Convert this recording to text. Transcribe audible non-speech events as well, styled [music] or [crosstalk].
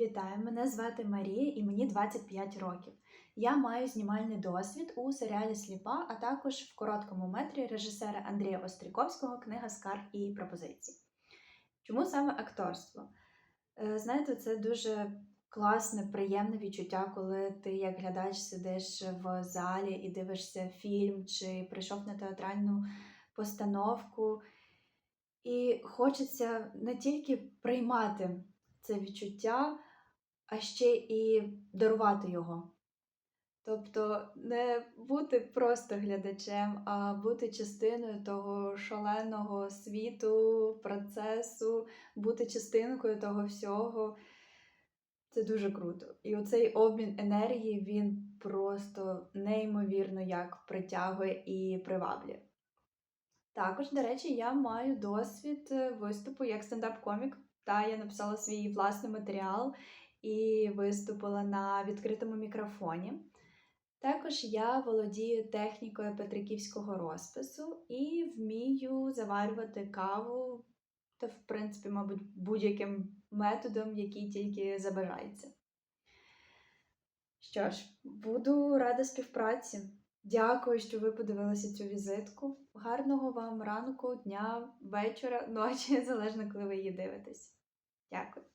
Вітаю, мене звати Марія і мені 25 років. Я маю знімальний досвід у серіалі Сліпа, а також в короткому метрі режисера Андрія Остріковського Книга скарг і пропозицій. Чому саме акторство? Е, Знаєте, це дуже класне, приємне відчуття, коли ти як глядач сидиш в залі і дивишся фільм чи прийшов на театральну постановку. І хочеться не тільки приймати це відчуття, а ще і дарувати його. Тобто не бути просто глядачем, а бути частиною того шаленого світу, процесу, бути частинкою того всього. Це дуже круто. І оцей обмін енергії він просто неймовірно як притягує і приваблює. Також, до речі, я маю досвід е, виступу як стендап-комік. Та я написала свій власний матеріал і виступила на відкритому мікрофоні. Також я володію технікою петриківського розпису і вмію заварювати каву та, в принципі, мабуть, будь-яким методом, який тільки забажається. Що ж, буду рада співпраці. Дякую, що ви подивилися цю візитку. Гарного вам ранку, дня, вечора, ночі, [laughs] залежно, коли ви її дивитесь. Дякую.